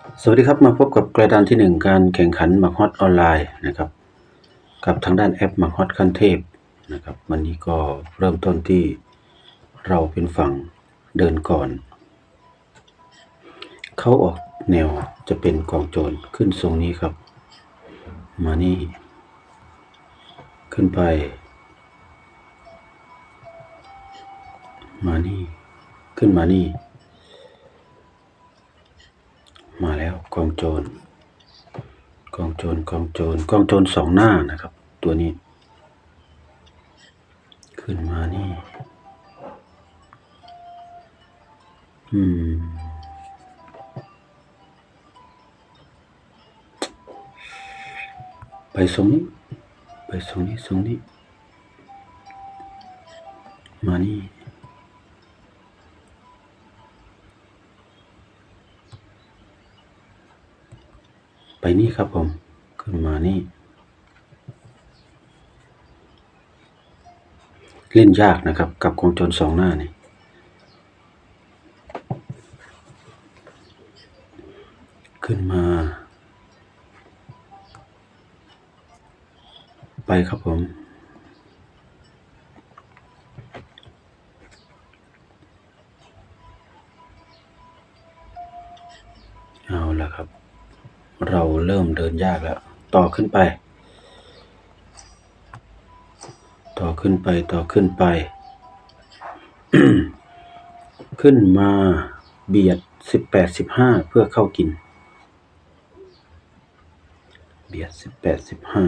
สวัสดีครับมาพบกับกระดานที่หนึ่งการแข่งขันหมากฮอตออนไลน์นะครับ กับทางด้านแอปหมากฮอตขั้นเทพนะครับ วันนี้ก็เริ่มต้นที่เราเป็นฝั่งเดินก่อน เข้าออกแนวจะเป็นกองโจรขึ้นทรงนี้ครับ มานี่ ขึ้นไป มานี่ ขึ้นมานี่ มาแล้ว กองโจรกองโจรกองโจรกองโจรสองหน้านะครับ ตัวนี้ ขึ้นมานี่ อืม ไปทรงนี้ ไปทรงนี้ทรงนี้ มานี่ ไปนี่ครับผม ขึ้นมานี่ เล่นยากนะครับ กับกองจนสองหน้านี่ขึ้นมา ไปครับผม นยากแล้ว ต่อขึ้นไป ต่อขึ้นไปต่อขึ้นไป ขึ้นมาเบียดสิบแปดสิบห้าเพื่อเข้ากิน เบียดสิบแปดสิบห้า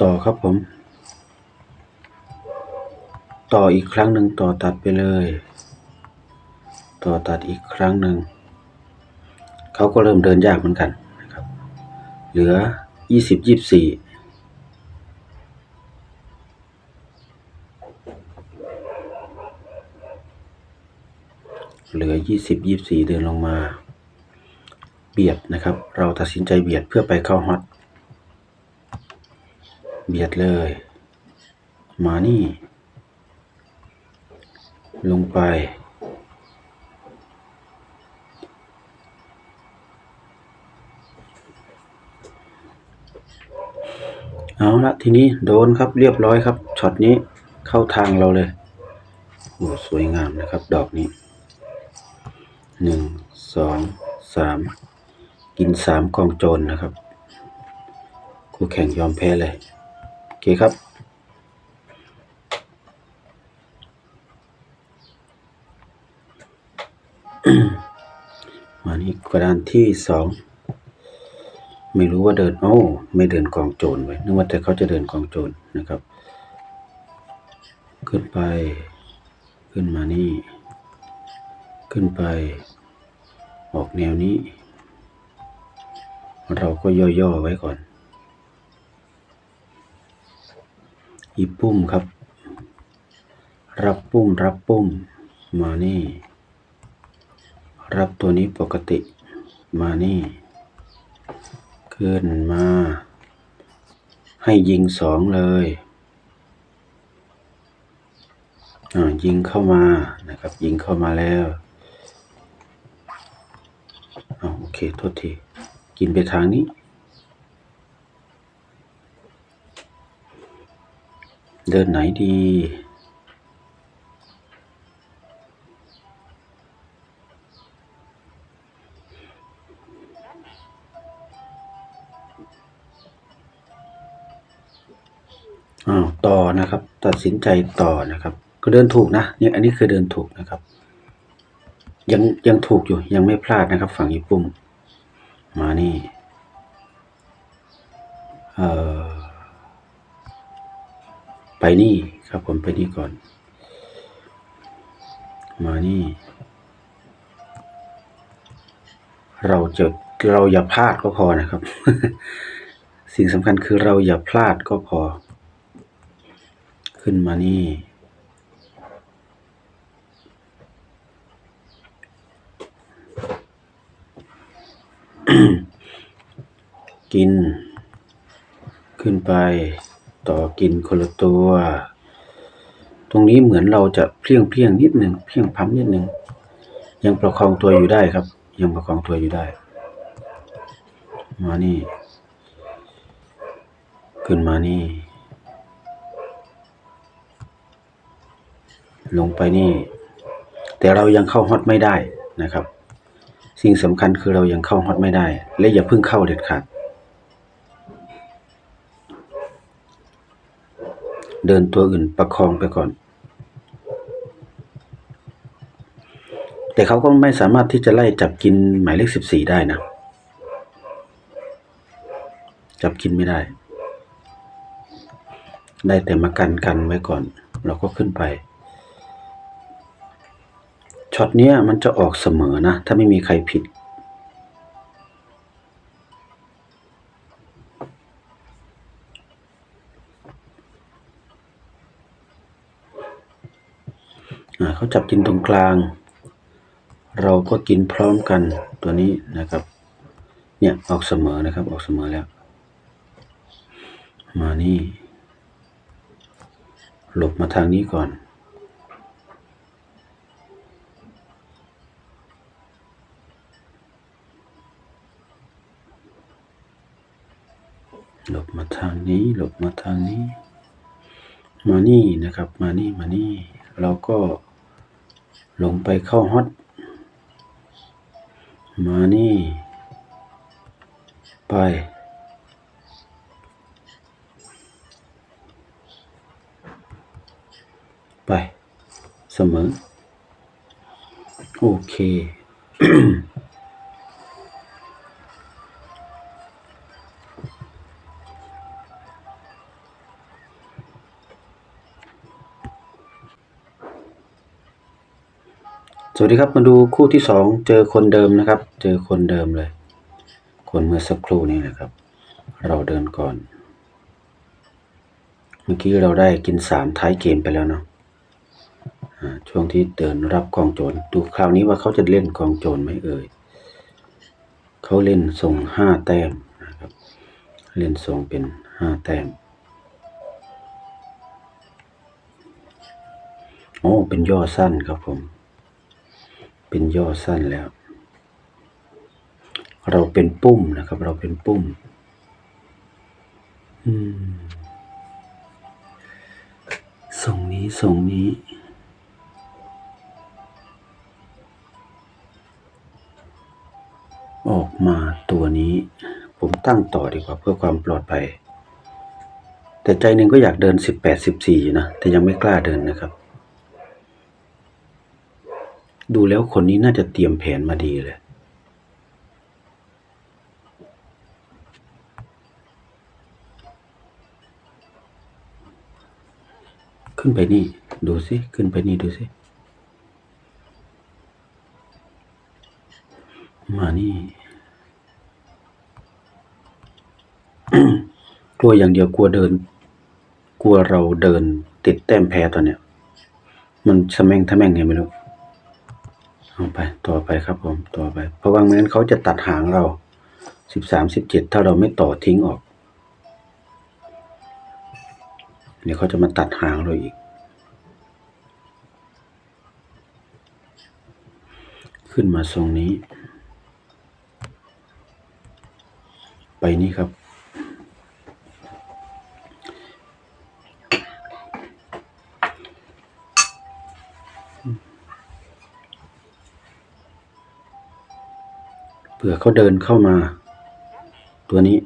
ต่อครับผม ต่ออีกครั้งหนึ่งต่อตัดไปเลย ต่อตัดอีกครั้งหนึ่ง เขาก็เริ่มเดินยากเหมือนกันนะครับ เหลือยี่สิบยี่สี่เหลือยี่สิบยี่สี่เดินลงมา เบียดนะครับ เราตัดสินใจเบียดเพื่อไปเข้าฮอตเบียดเลย มานี่ ลงไป เอาละทีนี้โดนครับเรียบร้อยครับช็อตนี้เข้าทางเราเลยโอ้สวยงามนะครับ ดอกนี้หนึ่งสองสามกินสามกองโจรนะครับคู่แข่งยอมแพ้เลยโอเคครับมานี่กระดานที่สอง ไม่รู้ว่าเดิน โอ้ไม่เดินกองโจรไว้นึกว่าแต่เขาจะเดินกองโจรนะครับ ขึ้นไป ขึ้นมานี่ ขึ้นไป ออกแนวนี้ เราก็ย่อๆไว้ก่อน อีปุ้มครับ รับปุ้ม รับปุ้ม มานี่ รับตัวนี้ปกติ มานี่ ขึ้นมา ให้ยิงสองเลยยิงเข้ามานะครับ ยิงเข้ามาแล้วอโอเคโทษที กินไปทางนี้ เดินไหนดี ตัดสินใจต่อนะครับ ก็เดินถูกนะเนี่ยอันนี้คือเดินถูกนะครับ ยังยังถูกอยู่ยังไม่พลาดนะครับ ฝั่งญี่ปุ่มมานี่เอ่อไปนี่ครับผมไปนี่ก่อน มานี่ เราจะเราอย่าพลาดก็พอนะครับ สิ่งสำคัญคือเราอย่าพลาดก็พอ ขึ้นมานี่ กิน ขึ้นไป ต่อกินคนละตัว ตรงนี้เหมือนเราจะเพลียงเพียงนิดหนึ่งเพลียงพั้มนิดหนึ่งยังประคองตัวอยู่ได้ครับ ยังประคองตัวอยู่ได้ มานี่ ขึ้นมานี่ ลงไปนี่ แต่เรายังเข้าฮอตไม่ได้นะครับ สิ่งสำคัญคือเรายังเข้าฮอตไม่ได้ และอย่าเพิ่งเข้าเด็ดขาดเดินตัวอื่นประคองไปก่อน แต่เขาก็ไม่สามารถที่จะไล่จับกินหมายเลขสิบสี่ได้นะ จับกินไม่ได้ ได้แต่มากันกันไว้ก่อน เราก็ขึ้นไป ช็อตเนี้ยมันจะออกเสมอนะ ถ้าไม่มีใครผิด เขาจับกินตรงกลาง เราก็กินพร้อมกันตัวนี้นะครับ เนี่ยออกเสมอนะครับออกเสมอแล้ว มานี่ หลบมาทางนี้ก่อน หลบมาทาง นี้หลบมาทางนี้ มานี่นะครับ มานี่มานี่ เราก็หลงไปเข้าฮอต มานี่ ไป ไป เสมอ โอเค วัสดีครับมาดูคู่ที่สองเจอคนเดิมนะครับ เจอคนเดิมเลย คนเมื่อสักครู่นี้นะครับ เราเดินก่อน เมื่อกี้เราได้กินสามท้ายเกมไปแล้วเนาะช่วงที่เดินรับกองโจรดูคราวนี้ว่าเขาจะเล่นกองโจรไหมเอ่ยเขาเล่นส่งห้าแต้มนะครับ เล่นส่งเป็นห้าแต้มโอ้เป็นย่อสั้นครับผม เป็นย่อสั้นแล้ว เราเป็นปุ้มนะครับ เราเป็นปุ้มอืมส่งนี้ส่งนี้ ออกมาตัวนี้ ผมตั้งต่อดีกว่าเพื่อความปลอดภัย แต่ใจหนึ่งก็อยากเดินสิบแปดสิบสี่นะ แต่ยังไม่กล้าเดินนะครับ ดูแล้วคนนี้น่าจะเตรียมแผนมาดีเลยขึ้นไปนี่ ดูสิ ขึ้นไปนี่ ดูสิ มานี่ กลัวอย่างเดียวกลัวเดิน กลัวเราเดินติดแต้มแพ้ตอนเนี้ย มันสะแม่งทะแม่งไงไม่รู้ เอาไปต่อไปครับผมต่อไป เพราะว่าไม่งั้นเขาจะตัดหางเราสิบสามสิบเจ็ดถ้าเราไม่ต่อทิ้งออก เดี๋ยวเขาจะมาตัดหางเราอีก ขึ้นมาทรงนี้ ไปนี่ครับ ผื่อเขาเดินเข้ามา ตัวนี้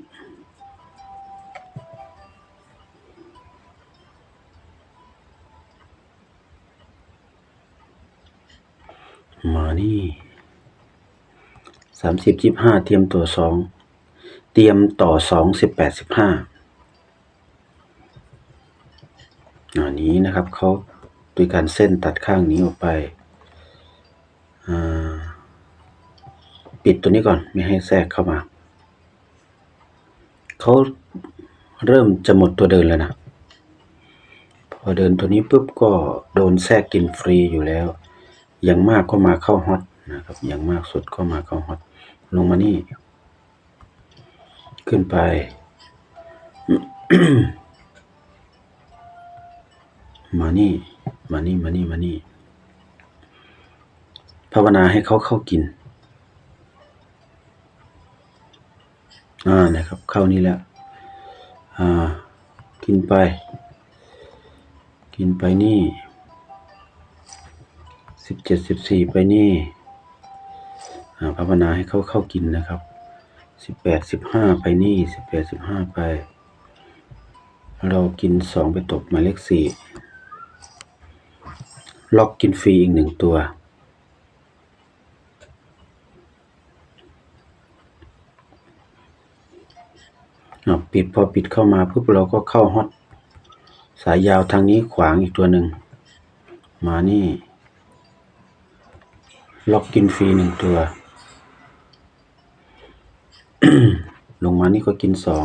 มานี่สามสิบยี่ห้าเตรียมตัวสองเตรียมต่อสองสิบแปดสิบห้าอันนี้นะครับเขาโดยการเส้นตัดข้างนี้ออกไปอ่า ปิดตัวนี้ก่อนไม่ให้แทรกเข้ามาเขาเริ่มจะหมดตัวเดินแล้วนะ พอเดินตัวนี้ปุ๊บก็โดนแทรกกินฟรีอยู่แล้วอย่างมากก็มาเข้าฮอตนะครับอย่างมากสุดก็มาเข้าฮอตลงมานี่ ขึ้นไป มานี่ มานี่ มานี่ มานี่ ภาวนาให้เขาเข้ากิน อ่านะครับ เข้านี่แล้ว อ่า กินไป กินไปนี่สิบเจ็ดสิบสี่ไปนี่อ่าภาวนาให้เขาเข้ากินนะครับสิบแปดสิบห้าไปนี่สิบแปดสิบห้าไป เรากินสองไปตกหมายเลขสี่ล็อกกินฟรีอีกหนึ่งตัว ปิดพอปิดเข้ามาปุ๊บเราก็เข้าฮอตสายยาวทางนี้ขวางอีกตัวหนึ่ง มานี่ ล็อกกินฟรีหนึ่งตัว ลงมานี่ก็กินสอง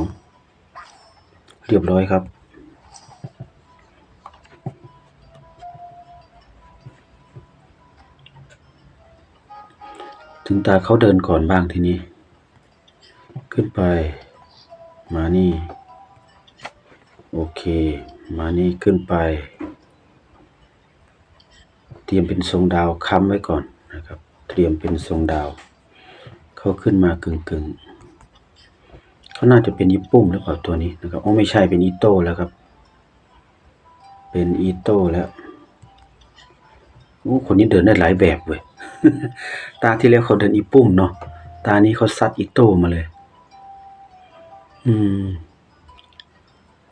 เรียบร้อยครับถึงตาเขาเดินก่อนบ้างทีนี้ ขึ้นไป มานี่ โอเค มานี่ขึ้นไป เตรียมเป็นทรงดาวค้ำไว้ก่อนนะครับ เตรียมเป็นทรงดาว เขาขึ้นมากึ่งกึ่งๆเขาน่าจะเป็นอีปุ้มหรือเปล่าตัวนี้นะครับโอ้ไม่ใช่เป็นอีโต้แล้วครับ เป็นอีโต้แล้วโอ้คนนี้เดินได้หลายแบบเว้ยตาที่แล้วเขาเดินอีปุ้มเนาะตานี้เขาซัดอีโต้มาเลย อืม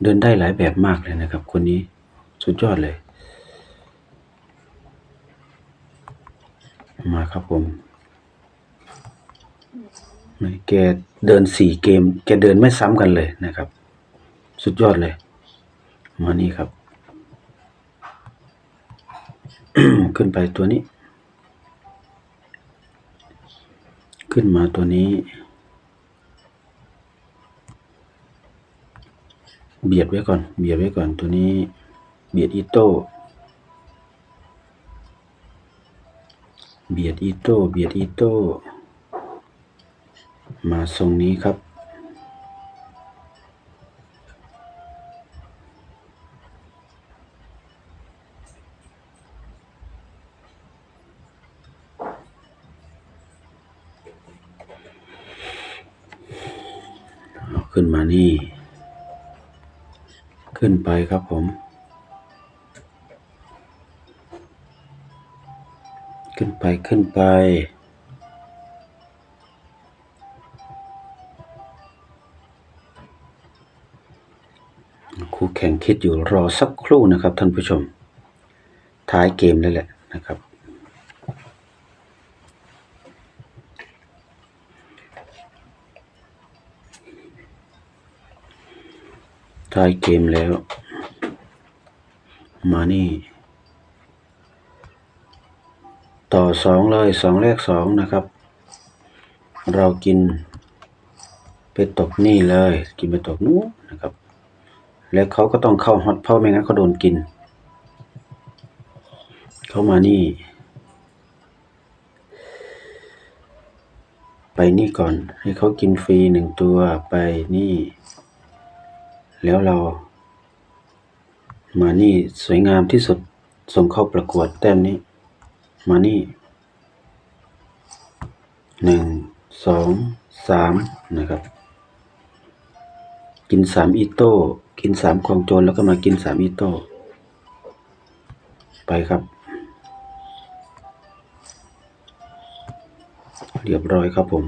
เดินได้หลายแบบมากเลยนะครับ คนนี้สุดยอดเลย มาครับผมไม่แกเดินสี่เกม แกเดินไม่ซ้ำกันเลยนะครับ สุดยอดเลย มานี่ครับ ขึ้นไปตัวนี้ ขึ้นมาตัวนี้ เบียดไว้ก่อน เบียดไว้ก่อน ตัวนี้ เบียดอีโต้ เบียดอีโต้ เบียดอีโต้ มาทรงนี้ครับเอาขึ้นมานี่ ขึ้นไปครับผม ขึ้นไปขึ้นไปคู่แข่งคิดอยู่รอสักครู่นะครับท่านผู้ชม ท้ายเกมแล้วแหละนะครับ ท้าย เกมแล้ว มานี่ ต่อสองเลยสองแรกสองนะครับ เรากิน ไปตกนี่เลย กินไปตกนู้นะครับ แล้วเขาก็ต้องเข้าฮอตเพราะไม่งั้นเขาโดนกิน เขามานี่ ไปนี่ก่อน ให้เขากินฟรีหนึ่งตัวไปนี่ แล้วเรา มานี่สวยงามที่สุด ส่งเข้าประกวดแต้มนี้ มานี่หนึ่งสองสามนะครับ กินสามอีโต้ กินสามของโจรแล้วก็มากินสามอีโต้ ไปครับ เรียบร้อยครับผม